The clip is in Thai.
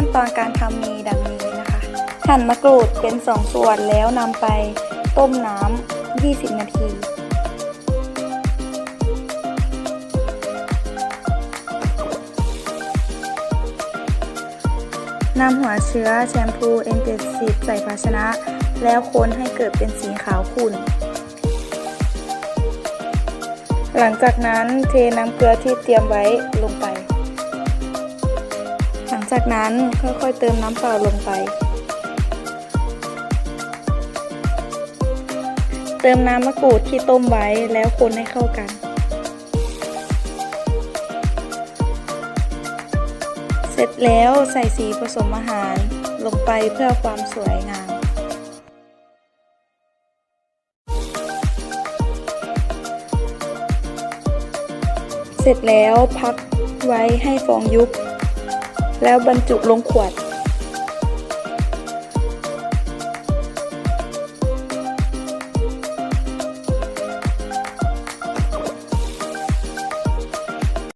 ั้นตอนการทำมีดังนี้นะคะ หั่นมะกรูดเป็นสองส่วนแล้วนำไปต้มน้ำ 20 นาที นำหัวเชื้อแชมพู N70 ใส่ภาชนะ แล้วคนให้เกิดเป็นสีขาวขุ่น หลังจากนั้นเทน้ำเกลือที่เตรียมไว้ลงไป จากนั้นค่อยๆเติมน้ำเปล่าลงไป เติมน้ำมะกรูดที่ต้มไว้แล้วคนให้เข้ากัน เสร็จแล้วใส่สีผสมอาหารลงไปเพื่อความสวยงาม เสร็จแล้วพักไว้ให้ฟองยุบ แล้วบรรจุลงขวด